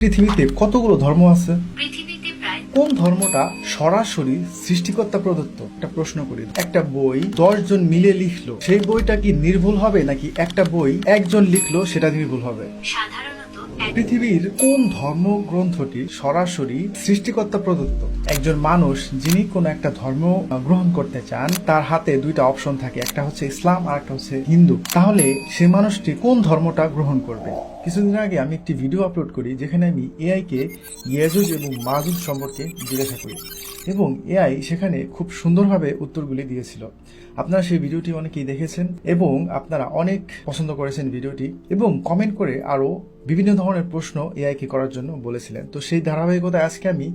পৃথিবীতে কতগুলো ধর্ম আছে? পৃথিবীতে প্রায় কোন ধর্মটা সরাসরি সৃষ্টিকর্তা প্রদত্ত? একটা প্রশ্ন করি। একটা বই জন মিলে লিখলো সেই বইটা কি নির্ভুল হবে নাকি একটা বই একজন লিখলো সেটা নির্ভুল হবে? সাধারণত এক পৃথিবীর কোন ধর্মগ্রন্থটি সরাসরি সৃষ্টিকর্তা প্রদত্ত? একজন মানুষ যিনি কোনো একটা ধর্ম আহ, গ্রহণ করতে চান তার হাতে দুইটা অপশন থাকে। একটা হচ্ছে ইসলাম আর একটা হচ্ছে হিন্দু। তাহলে সে মানুষটি কোন ধর্মটা গ্রহণ করবে? কিছুদিন আগে আমি একটি ভিডিও আপলোড করি যেখানে আমি এআই কে ইয়াজুজ এবং মাজুজ সম্পর্কে জিজ্ঞাসা করি। এবং এআই সেখানে খুব সুন্দরভাবে উত্তরগুলি দিয়েছিল। আপনারা সেই ভিডিওটি অনেকেই দেখেছেন এবং আপনারা অনেক পছন্দ করেছেন ভিডিওটি এবং কমেন্ট করে আরও বিভিন্ন ধরনের প্রশ্ন এআইকে করার জন্য বলেছিলেন। তো সেই ধারাবাহিকতায় আজকে আমি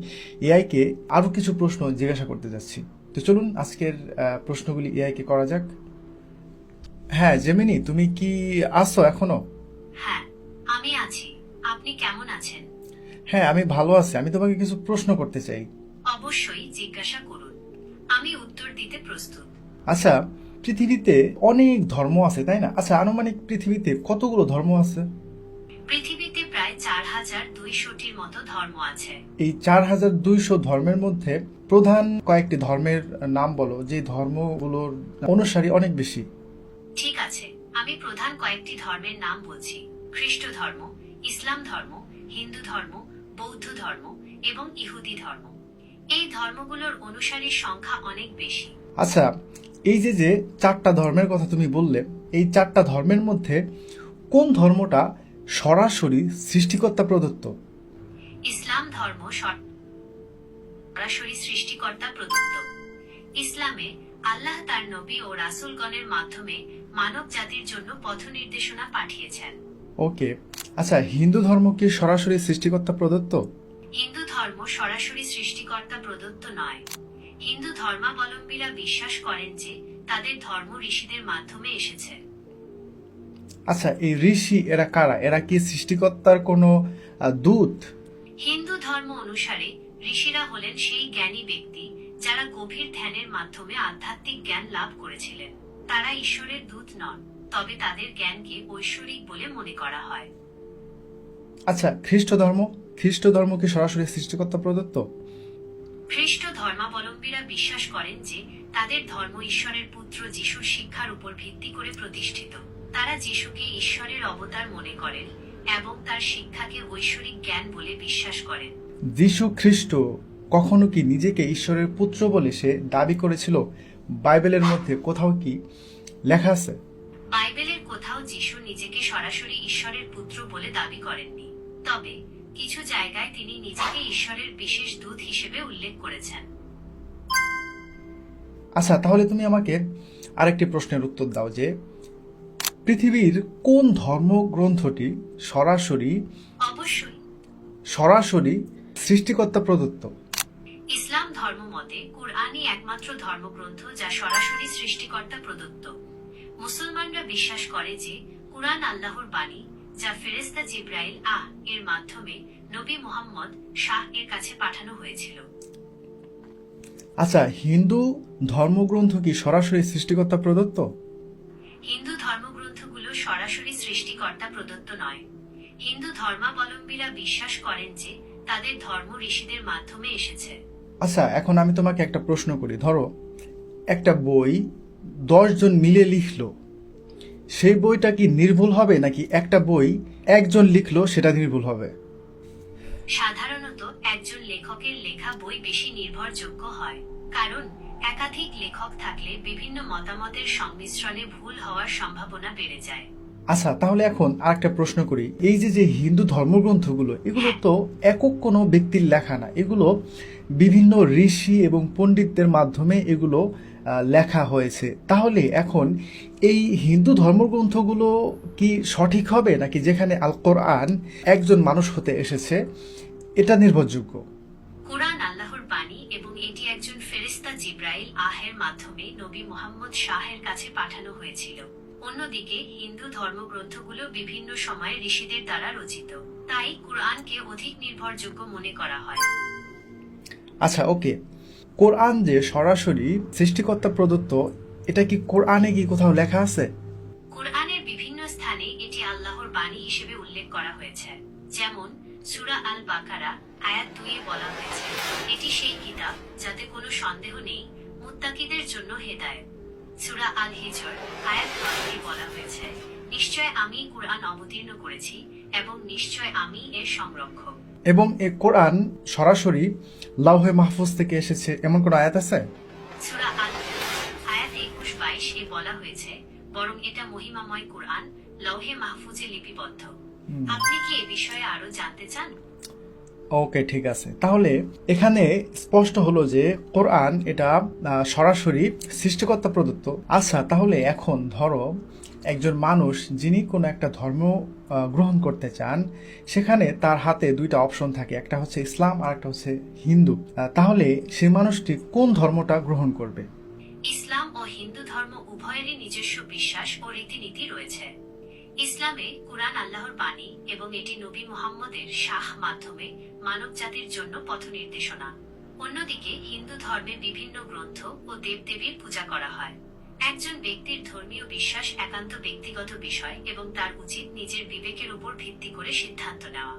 এআইকে আরও কিছু প্রশ্ন জিজ্ঞাসা করতে যাচ্ছি। তো চলুন আজকের প্রশ্নগুলি এআইকে করা যাক। হ্যাঁ জেমিনি, তুমি কি আসছো এখনও? হ্যাঁ। আপনি কেমন আছেন? হ্যাঁ আমি ভালো আছি। আমি তোমাকে কিছু প্রশ্ন করতে চাই। অবশ্যই জিজ্ঞাসা করুন। আমি উত্তর দিতে প্রস্তুত। আচ্ছা পৃথিবীতে অনেক ধর্ম আছে তাই না? আচ্ছা আনুমানিক পৃথিবীতে কতগুলো ধর্ম আছে? পৃথিবীতে প্রায় চার হাজার দুইশোটির মতো ধর্ম আছে। এই চার হাজার দুইশো ধর্মের মধ্যে প্রধান কয়েকটি ধর্মের নাম বলো যে ধর্মগুলোর অনুসারী অনেক বেশি। ঠিক আছে আমি প্রধান কয়েকটি ধর্মের নাম বলছি। খ্রিস্ট ধর্ম ইসলাম ধর্ম হিন্দু ধর্ম বৌদ্ধ ধর্ম এবং ইহুদি ধর্ম। এই ধর্মগুলোর অনুসারীর সংখ্যা অনেক বেশি। আচ্ছা এই যে যে চারটা ধর্মের কথা তুমি বললে এই চারটা ধর্মের মধ্যে কোন ধর্মটা সরাসরি সৃষ্টিকর্তা প্রদত্ত? ইসলাম ধর্ম সরাসরি সৃষ্টিকর্তা প্রদত্ত। ইসলামে আল্লাহ তার নবী ও রাসূলগণের মাধ্যমে মানব জাতির জন্য পথ নির্দেশনা পাঠিয়েছেন। ওকে। আচ্ছা হিন্দু ধর্ম কি সরাসরি সৃষ্টিকর্তা প্রদত্ত? হিন্দু ধর্ম সরাসরি সৃষ্টিকর্তা প্রদত্ত নয়। হিন্দু ধর্মাবলম্বীরা বিশ্বাস করেন যে তাদের ধর্ম ঋষিদের মাধ্যমে এসেছে। আচ্ছা এই ঋষি এরা কারা? এরা কি সৃষ্টিকর্তার কোনো দূত? হিন্দু ধর্ম অনুসারে ঋষিরা হলেন সেই জ্ঞানী ব্যক্তি যারা গভীর ধ্যানের মাধ্যমে আধ্যাত্মিক জ্ঞান লাভ করেছিলেন। তারা ঈশ্বরের দূত নন। তবে তাদের জ্ঞানকে ঐশ্বরিক বলে মনে করা হয়। আচ্ছা খ্রিস্ট ধর্ম খ্রিস্ট ধর্ম কি সরাসরি সৃষ্টিকর্তা প্রদত্ত? খ্রিস্ট ধর্মাবলম্বীরা বিশ্বাস করেন যে তাদের ধর্ম ঈশ্বরের পুত্র যিশুর শিক্ষার উপর ভিত্তি করে প্রতিষ্ঠিত। তারা যিশুকে ঈশ্বরের অবতার মনে করেন এবং তার শিক্ষাকে ঐশ্বরিক জ্ঞান বলে বিশ্বাস করেন। যীশু খ্রিস্ট কখনো কি নিজেকে ঈশ্বরের পুত্র বলে সে দাবি করেছিল? বাইবেলের মধ্যে কোথাও কি লেখা আছে? কোথাও যিশু নিজেকে সরাসরি ঈশ্বরের পুত্র বলে দাবি করেননি। তবে কিছু জায়গায় তিনি নিজেকে ঈশ্বরের বিশেষ দূত হিসেবে উল্লেখ করেছেন। আচ্ছা তাহলে তুমি আমাকে আরেকটি প্রশ্নের উত্তর দাও যে পৃথিবীর কোন ধর্মগ্রন্থটি সরাসরি অবশ্যই। সরাসরি সৃষ্টিকর্তা প্রদত্ত? ইসলাম ধর্ম মতে কুরআনই একমাত্র ধর্মগ্রন্থ যা সরাসরি সৃষ্টিকর্তা প্রদত্ত। মুসলমানরা বিশ্বাস করে যে কুরআন আল্লাহর বাণী যা ফেরেস্তা জিব্রাইল আহ এর মাধ্যমে নবী মুহাম্মদ শাহ এর কাছে পাঠানো হয়েছিল। আচ্ছা হিন্দু ধর্মগ্রন্থ কি সরাসরি সৃষ্টিকর্তা প্রদত্ত? হিন্দু ধর্মগ্রন্থগুলো সরাসরি সৃষ্টিকর্তা প্রদত্ত নয়। হিন্দু ধর্মাবলম্বীরা বিশ্বাস করেন যে তাদের ধর্ম ঋষিদের মাধ্যমে এসেছে। আচ্ছা এখন আমি তোমাকে একটা প্রশ্ন করি। ধরো একটা বই দশজন মিলে লিখলো। সেই বইটা কি নির্ভুল হবে নাকি একটা বই একজন লিখলো সেটা নির্ভুল হবে? সাধারণত একজন লেখকের লেখা বই বেশি নির্ভরযোগ্য হয় কারণ একাধিক লেখক থাকলে বিভিন্ন মতামতের সংমিশ্রণে ভুল হওয়ার সম্ভাবনা বেড়ে যায়। আচ্ছা তাহলে এখন আর একটা প্রশ্ন করি। এই যে যে হিন্দু ধর্মগ্রন্থগুলো এগুলো তো একক কোনো ব্যক্তির লেখা না। এগুলো বিভিন্ন ঋষি এবং পণ্ডিতদের মাধ্যমে এগুলো লেখা হয়েছে। তাহলে এখন এই হিন্দু ধর্মগ্রন্থগুলো কি সঠিক হবে? নাকি যেখানে আল কোরআন একজন মানুষ হতে এসেছে এটা নির্ভরযোগ্য? কুরআন আল্লাহর বাণী এবং এটি একজন ফেরেস্তা জিব্রাইল আহের মাধ্যমে নবী মুহাম্মদ শাহের কাছে পাঠানো হয়েছিল। অন্যদিকে হিন্দু ধর্মগ্রন্থগুলো বিভিন্ন সময়ে ঋষিদের দ্বারা রচিত। তাই কুরআনকে অধিক নির্ভরযোগ্য মনে করা হয়। আচ্ছা ওকে। কোরআন যে সরাসরি সৃষ্টিকর্তা প্রদত্ত, এটা কি কোরআনে কি কোথাও লেখা আছে? কোরআনের বিভিন্ন স্থানে এটি আল্লাহর বাণী হিসেবে উল্লেখ করা হয়েছে। যেমন, সুরা আল বাকারা আয়াত দুইয়ে বলা হয়েছে, এটি সেই কিতাব যাতে কোনো সন্দেহ নেই, মুত্তাকিদের জন্য হেদায়েত। সুরা আল হিজর আয়াত বারোতে বলা হয়েছে, নিশ্চয় আমি কোরআন অবতীর্ণ করেছি এবং নিশ্চয় আমি এর সংরক্ষক। এবং এ কোরআন সরাসরি লাউহে মাহফুজ থেকে এসেছে। এমন কোনো আয়াত আছে? সুরা আল আয়াত একুশ বাইশ এ বলা হয়েছে বরং এটা মহিমাময় কোরআন লৌহে মাহফুজে লিপিবদ্ধ। আপনি কি এ বিষয়ে আরও জানতে চান? ওকে, ঠিক আছে। তাহলে এখানে স্পষ্ট হলো যে কোরআন এটা সরাসরি সৃষ্টিকর্তা প্রদত্ত। আচ্ছা তাহলে এখন ধরো একজন মানুষ যিনি কোনো একটা ধর্ম গ্রহণ করতে চান, সেখানে তার হাতে দুইটা অপশন থাকে। একটা হচ্ছে ইসলাম, আর একটা হচ্ছে হিন্দু। তাহলে সে মানুষটি কোন ধর্মটা গ্রহণ করবে? ইসলাম ও হিন্দু ধর্ম উভয়েরই নিজস্ব বিশ্বাস ও রীতিনীতি রয়েছে। ইসলামে কুরআন আল্লাহর বাণী এবং এটি নবী মুহাম্মদের শাহ মাধ্যমে মানব জাতির জন্য পথ নির্দেশনা অন্যদিকে হিন্দু ধর্মে বিভিন্ন গ্রন্থ ও দেবদেবীর পূজা করা হয়। একজন ব্যক্তির ধর্মীয় বিশ্বাস একান্ত ব্যক্তিগত বিষয় এবং তার উচিত নিজের বিবেকের উপর ভিত্তি করে সিদ্ধান্ত নেওয়া।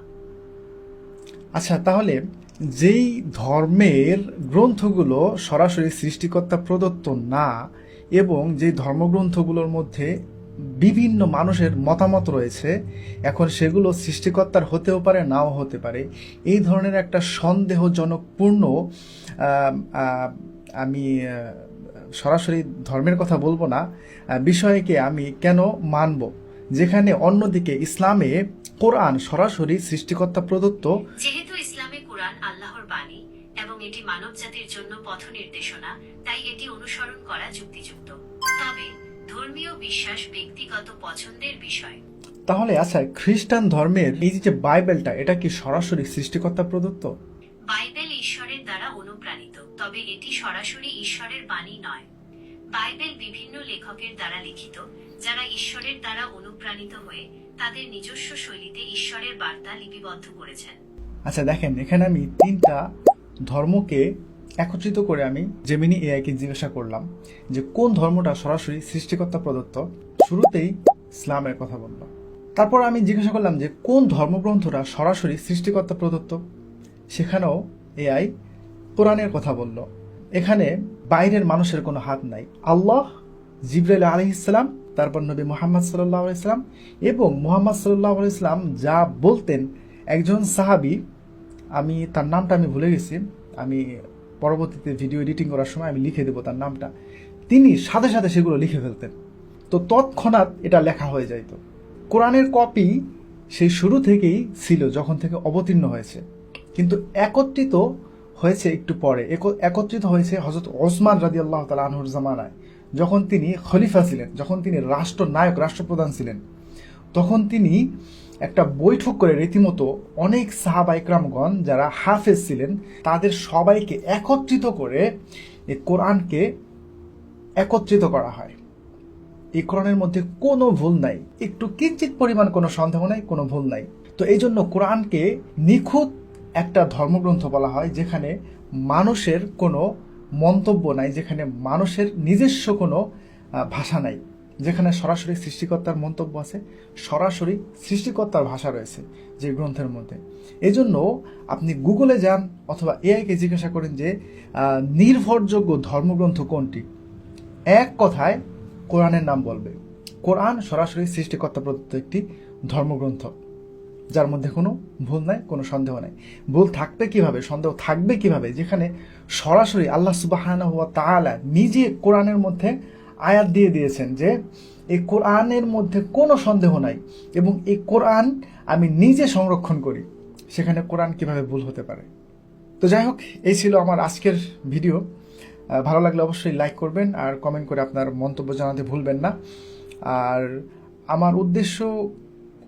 আচ্ছা তাহলে যেই ধর্মের গ্রন্থগুলো সরাসরি সৃষ্টিকর্তা প্রদত্ত না এবং যে ধর্মগ্রন্থগুলোর মধ্যে বিভিন্ন মানুষের মতামত রয়েছে। এখন সেগুলো সৃষ্টিকর্তার হতেও পারে, নাও হতে পারে। এই ধরনের একটা সন্দেহজনকপূর্ণ আমি সরাসরি ধর্মের কথা বলব না বিষয়কে আমি কেন মানব? যেখানে অন্যদিকে ইসলামে কোরআন সরাসরি সৃষ্টিকর্তা প্রদত্ত। যেহেতু ইসলামে কুরআন আল্লাহর বাণী এবং এটি মানব জাতির জন্য পথ নির্দেশনা তাই এটি অনুসরণ করা যুক্তিযুক্ত। তবে ধর্মীয় বিশ্বাস ব্যক্তিগত পছন্দের বিষয়। তাহলে আচ্ছা খ্রিস্টান ধর্মের এই যে বাইবেলটা এটা কি সরাসরি সৃষ্টিকর্তা প্রদত্ত? বাইবেল ঈশ্বরের দ্বারা অনুপ্রাণিত তবে এটি সরাসরি ঈশ্বরের বাণী নয়। বাইবেল বিভিন্ন লেখকের দ্বারা লিখিত যারা ঈশ্বরের দ্বারা অনুপ্রাণিত হয়ে তাদের নিজস্ব শৈলীতে ঈশ্বরের বার্তা লিপিবদ্ধ করেছেন। আচ্ছা দেখেন এখানে আমি তিনটা ধর্মকে একত্রিত করে আমি জেমিনি এআইকে জিজ্ঞাসা করলাম যে কোন ধর্মটা সরাসরি সৃষ্টিকর্তা প্রদত্ত? শুরুতেই ইসলামের কথা বললাম তারপর আমি জিজ্ঞাসা করলাম যে কোন ধর্মগ্রন্থটা সরাসরি সৃষ্টিকর্তা প্রদত্ত? সেখানেও এআই কোরআনের কথা বলল। এখানে বাইরের মানুষের কোনো হাত নাই। আল্লাহ জিব্রাইল আলি ইসলাম তারপর নবী মোহাম্মদ সাল্লাহ ইসলাম এবং মোহাম্মদ সাল্লাহ ইসলাম যা বলতেন, একজন সাহাবি, আমি তার নামটা আমি ভুলে গেছি, আমি পরবর্তীতে ভিডিও এডিটিং করার সময় আমি লিখে দেবো তার নামটা। তিনি সাথে সাথে সেগুলো লিখে ফেলতেন। তো তৎক্ষণাৎ এটা লেখা হয়ে যাইত কোরআনের কপি সেই শুরু থেকেই ছিল, যখন থেকে অবতীর্ণ হয়েছে। কিন্তু একত্রিত হয়েছে একটু পরে। এক- একত্রিত হয়েছে হজরত ওসমান রাদি আল্লাহ তালা আনহুর জামানায়। যখন তিনি খলিফা ছিলেন, যখন তিনি রাষ্ট্রনায়ক, রাষ্ট্রপ্রধান ছিলেন, তখন তিনি একটা বৈঠক করে রীতিমতো অনেক সাহাবা ইকরামগণ যারা হাফেজ ছিলেন, তাদের সবাইকে একত্রিত করে এই কোরআনকে একত্রিত করা হয়। এই কোরআনের মধ্যে কোনো ভুল নাই। একটু কিঞ্চিত পরিমাণ কোনো সন্দেহ নাই, কোনো ভুল নাই। তো এই জন্য কোরআনকে নিখুঁত একটা ধর্মগ্রন্থ বলা হয়, যেখানে মানুষের কোনো মন্তব্য নাই, যেখানে মানুষের নিজস্ব কোনো ভাষা নাই। যেখানে সরাসরি সৃষ্টিকর্তার মন্তব্য আছে, সরাসরি সৃষ্টিকর্তার ভাষা রয়েছে যে গ্রন্থের মধ্যে। এজন্য আপনি গুগলে যান অথবা এআইকে জিজ্ঞাসা করেন যে নির্ভরযোগ্য ধর্মগ্রন্থ কোনটি? এক কথায় কোরআনের নাম বলবে। কোরআন সরাসরি সৃষ্টিকর্তা প্রদত্ত একটি ধর্মগ্রন্থ, যার মধ্যে কোনো ভুল নাই, কোনো সন্দেহ নাই। ভুল থাকবে কীভাবে, সন্দেহ থাকবে কীভাবে? যেখানে সরাসরি আল্লাহ সুবাহানা হুয়া তাআলা নিজে কোরআনের মধ্যে আয়াত দিয়ে দিয়েছেন যে এই কোরআনের মধ্যে কোনো সন্দেহ নাই এবং এই কোরআন আমি নিজে সংরক্ষণ করি। সেখানে কোরআন কীভাবে ভুল হতে পারে? তো যাই হোক, এই ছিল আমার আজকের ভিডিও। ভালো লাগলে অবশ্যই লাইক করবেন আর কমেন্ট করে আপনার মন্তব্য জানাতে ভুলবেন না। আর আমার উদ্দেশ্য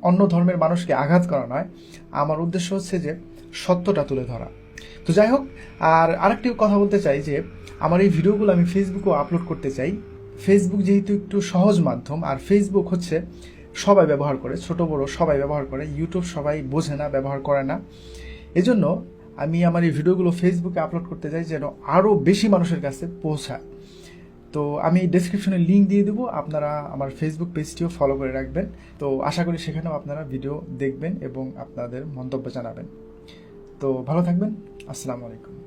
অন্য ধর্মের মানুষকে আঘাত করা নয়, আমার উদ্দেশ্য হচ্ছে যে সত্যটা তুলে ধরা। তো যাই হোক, আর আরেকটি কথা বলতে চাই যে, আমার এই ভিডিওগুলো আমি ফেসবুকেও আপলোড করতে চাই। ফেসবুক যেহেতু একটু সহজ মাধ্যম, আর ফেসবুক হচ্ছে সবাই ব্যবহার করে, ছোট বড় সবাই ব্যবহার করে ইউটিউব সবাই বোঝে না, ব্যবহার করে না। এজন্য আমি আমার এই ভিডিওগুলো ফেসবুকে আপলোড করতে চাই যেন আরও বেশি মানুষের কাছে পৌঁছায়। তো আমি ডেসক্রিপশনে লিঙ্ক দিয়ে দেবো, আপনারা আমার ফেসবুক পেজটিও ফলো করে রাখবেন। তো আশা করি সেখানেও আপনারা ভিডিও দেখবেন এবং আপনাদের মন্তব্য জানাবেন। তো ভালো থাকবেন, আসসালামু আলাইকুম।